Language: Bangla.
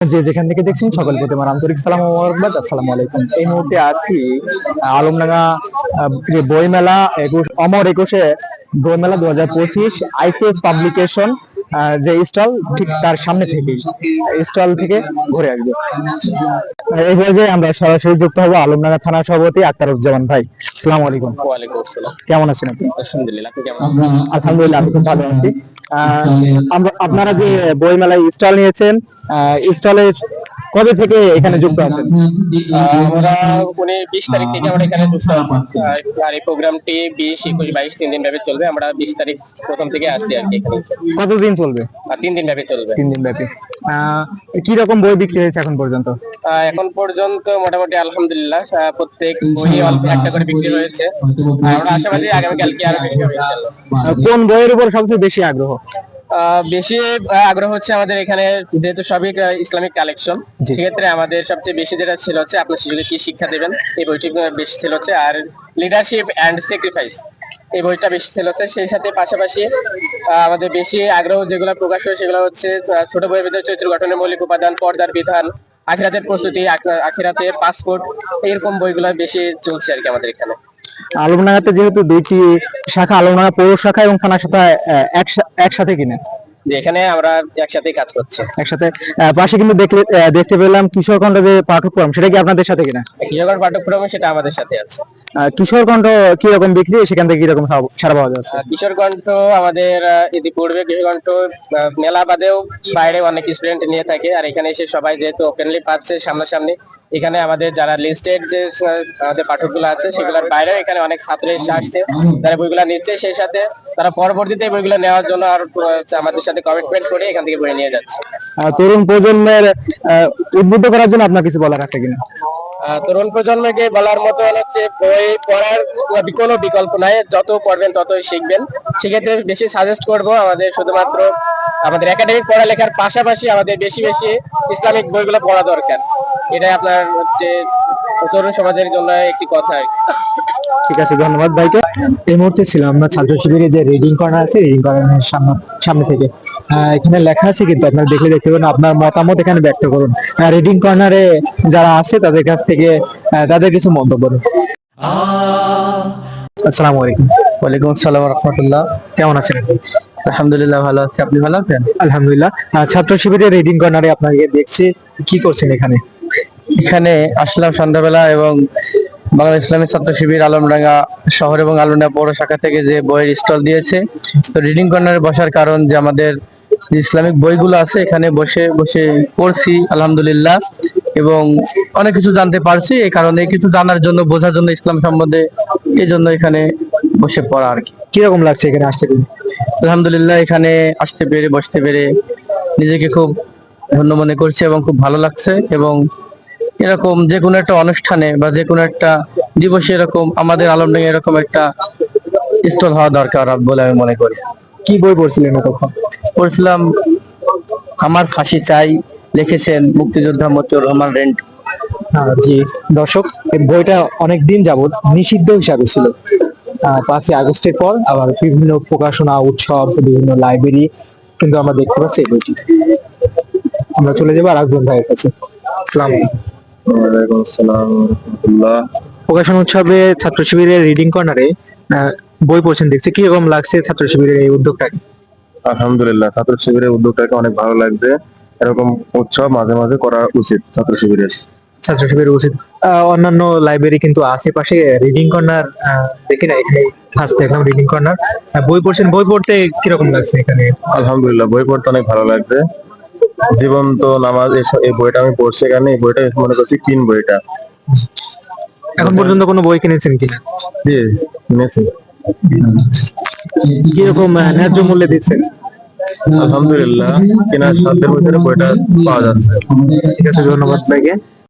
যে যেখান থেকে দেখছেন সকল প্রতি আমার আন্তরিক সালাম মোহাম্মদ আসসালামু আলাইকুম। এই মুহূর্তে আছি আলমডাঙ্গা যে বইমেলা একুশ, অমর একুশে বইমেলা দু হাজার পঁচিশ, আইসিএস পাবলিকেশন। যে স্টল ঠিক তার সামনে থেকে স্টল থেকে ঘুরে আসবে। এই পর্যায়ে আমরা সরাসরি যুক্ত হব আলমডাঙ্গা থানা সভাপতি আক্তারুজ্জামান ভাই। আসসালামু আলাইকুম। কেমন আছেন আপনি? আলহামদুলিল্লাহ আপনি কেমন আলহামদুলিল্লাহ আমি খুব ভালো আছি। আমরা- আপনারা যে বইমেলায় স্টল নিয়েছেন স্টলে কবে থেকে এখানে যুক্ত আছেন? আহ, আমরা উনি বিশ তারিখ থেকে আমরা এখানে যুক্ত আছি। আর এই প্রোগ্রামটি বিশ একুশ বাইশ তিন দিন ব্যাপী চলবে। আমরা বিশ তারিখ প্রথম থেকে আসছি আর কি এখানে। কতদিন চলবে? আর তিন দিন ব্যাপী চলবে। তিন দিন ব্যাপী। আহ, কি রকম বই বিক্রি হয়েছে এখন পর্যন্ত? আহ, এখন পর্যন্ত মোটামুটি আলহামদুলিল্লাহ প্রত্যেক বই অল্প একটা করে বিক্রি হয়েছে। আর আমরা আশাবাদী আগামীকালকে আরও বেশি হবে। কোন বইয়ের উপর সবচেয়ে বেশি আগ্রহ? বেশি আগ্রহ হচ্ছে আমাদের এখানে যেহেতু সবই ইসলামিক কালেকশন। সেক্ষেত্রে আমাদের সবচেয়ে বেশি যেটা ছিল হচ্ছে আপনার শিশুকে কি শিক্ষা দেবেন এই বইটি বেশি ছিল হচ্ছে আর লিডারশিপ অ্যান্ড স্যাক্রিফাইস এই বইটা বেশি ছিল হচ্ছে সেই সাথে পাশাপাশি আহ, আমাদের বেশি আগ্রহ যেগুলো প্রকাশ হয় সেগুলো হচ্ছে ছোট বইয়ের ভিতরে চরিত্র গঠনের মৌলিক উপাদান পর্দার বিধান আখিরাতের প্রস্তুতি আখ- আখিরাতের পাসপোর্ট এরকম বইগুলো বেশি চলছে আর কি আমাদের এখানে। আলমডাঙ্গাতে যেহেতু দুইটি শাখা, আলমডাঙ্গা পৌর শাখা এবং থানা শাখা একসাথে কিনে। যে এখানে আমরা একসাথে কাজ করছি। একসাথে পাশে কিন্তু দেখলে দেখতে পেলাম কিশোর কণ্ঠ যে পাঠ্যক্রম সেটা কি আপনাদের সাথে কিনা? কিশোরগঞ্জ পাঠ্যক্রমে সেটা আমাদের সাথে আছে। আহ, কিশোর কণ্ঠ কি রকম বিক্রি সেখান থেকে কি রকম সারা- পাওয়া যাচ্ছে? কিশোরকণ্ঠ আমাদের ইতিপূর্বে কিশোরকণ্ঠ মেলা বাদেও বাইরে অনেক স্টুডেন্ট নিয়ে থাকে আর এখানে এসে সবাই যেহেতু ওপেনলি পাচ্ছে সামনাসামনি এখানে আমাদের যারা লিস্টেড যে আমাদের পাঠকগুলো আছে সেগুলোর বাইরেও এখানে অনেক ছাত্র এসে আসছে। তারা বইগুলো নিচ্ছে সেই সাথে তারা পরবর্তীতে বইগুলো নেওয়ার জন্য আর আমাদের সাথে কমিটমেন্ট করে এখান থেকে বই নিয়ে যাচ্ছে। তরুণ প্রজন্মের উদ্বুদ্ধ করার জন্য আপনার কিছু বলার আছে কিনা? তরুণ প্রজন্মকে বলার মতো হচ্ছে বই পড়ার কোনো বিকল্প নাই। যত পড়বেন ততই শিখবেন। সেক্ষেত্রে বেশি সাজেস্ট করব আমাদের শুধুমাত্র আমাদের একাডেমিক পড়ালেখার পাশাপাশি আমাদের বেশি বেশি ইসলামিক বইগুলো পড়া দরকার। এটাই আপনার হচ্ছে তরুণ সমাজের জন্য একটি কথা আর ঠিক আছে ধন্যবাদ ভাইকে। এই মুহূর্তে ছিলাম আমরা ছাত্র শিবিরে যে রিডিং কর্নার আছে রিডিং কর্নারের সামনে সামনে থেকে। আহ, এখানে লেখা আছে কিন্তু আপনারা দেখলে দেখতে পারেন আপনার মতামত এখানে ব্যক্ত করুন। রিডিং কর্নারে যারা আছে তাদের কাছ থেকে আহ, তাদের কিছু মন্তব্য। আসসালামু আলাইকুম। ওয়ালাইকুম আসসালাম রহমতুল্লাহ। কেমন আছেন? আলহামদুলিল্লাহ ভালো আছি। আপনি ভালো আছেন? আলহামদুলিল্লাহ। ছাত্র শিবিরের রিডিং কর্নারে আপনাকে দেখছি কি করছেন এখানে? এখানে আসলাম সন্ধ্যাবেলা এবং বাংলাদেশ ইসলামী ছাত্র শিবির আলমডাঙ্গা শহর এবং আলমডাঙ্গা পৌর শাখা থেকে যে বইয়ের স্টল দিয়েছে তো রিডিং কর্নারে বসার কারণ যে আমাদের ইসলামিক বইগুলো আছে এখানে বসে বসে পড়ছি আলহামদুলিল্লাহ এবং অনেক কিছু জানতে পারছি এই কারণে কিছু জানার জন্য বোঝার জন্য ইসলাম সম্বন্ধে এই জন্য এখানে বসে পড়া আর কি কীরকম লাগছে এখানে আসতে পেরে? আলহামদুলিল্লাহ এখানে আসতে পেরে বসতে পেরে নিজেকে খুব ধন্য মনে করছি এবং খুব ভালো লাগছে এবং এরকম যে কোনো একটা অনুষ্ঠানে বা যে কোনো একটা দিবসে এরকম আমাদের আলমডাঙ্গা এরকম একটা স্থল হওয়া দরকার বলে আমি মনে করি। কি বই পড়ছিলেন তখন? পড়ছিলাম আমার ফাঁসি চাই লিখেছেন মুক্তিযোদ্ধা মতিউর রহমান রেন্ট। হ্যাঁ, জি। দর্শক এই বইটা অনেক দিন যাবত নিষিদ্ধ হিসাবে ছিল। পাঁচই আগস্টের পর আবার বিভিন্ন প্রকাশনা উৎসব বিভিন্ন লাইব্রেরি কিন্তু আমরা দেখতে পাচ্ছি এই বইটি। আমরা চলে যাব আর একজন ভাইয়ের কাছে। আসসালামু প্রকাশনা উৎসবে ছাত্র শিবিরের রিডিং কর্নারে বই পড়ছেন দেখছি কি রকম লাগছে ছাত্র শিবিরের এই উদ্যোগটাকে? আলহামদুলিল্লাহ ছাত্র শিবিরের উদ্যোগটাকে অনেক ভালো লাগছে। এরকম উৎসব মাঝে মাঝে করা উচিত ছাত্র শিবিরের। ছাত্র শিবিরের উচিত। অন্যান্য লাইব্রেরি কিন্তু আশেপাশে রিডিং কর্নার দেখি না এখানে ফার্স্ট দেখলাম রিডিং কর্নার বই পড়ছেন বই পড়তে কীরকম লাগছে এখানে? আলহামদুলিল্লাহ বই পড়তে অনেক ভালো লাগছে। জীবন্ত নামাজ এই বইটা আমি পড়ছি এখানে এই বইটা মনে করছি তিন বইটা। এখন পর্যন্ত কোনো বই কিনেছেন কিনা? জি কিনেছি। কীরকম ন্যায্য মূল্যে দিচ্ছেন? আলহামদুলিল্লাহ কেনার সাধ্যের ভিতরে বইটা পাওয়া যাচ্ছে। ঠিক আছে ধন্যবাদ ভাইকে।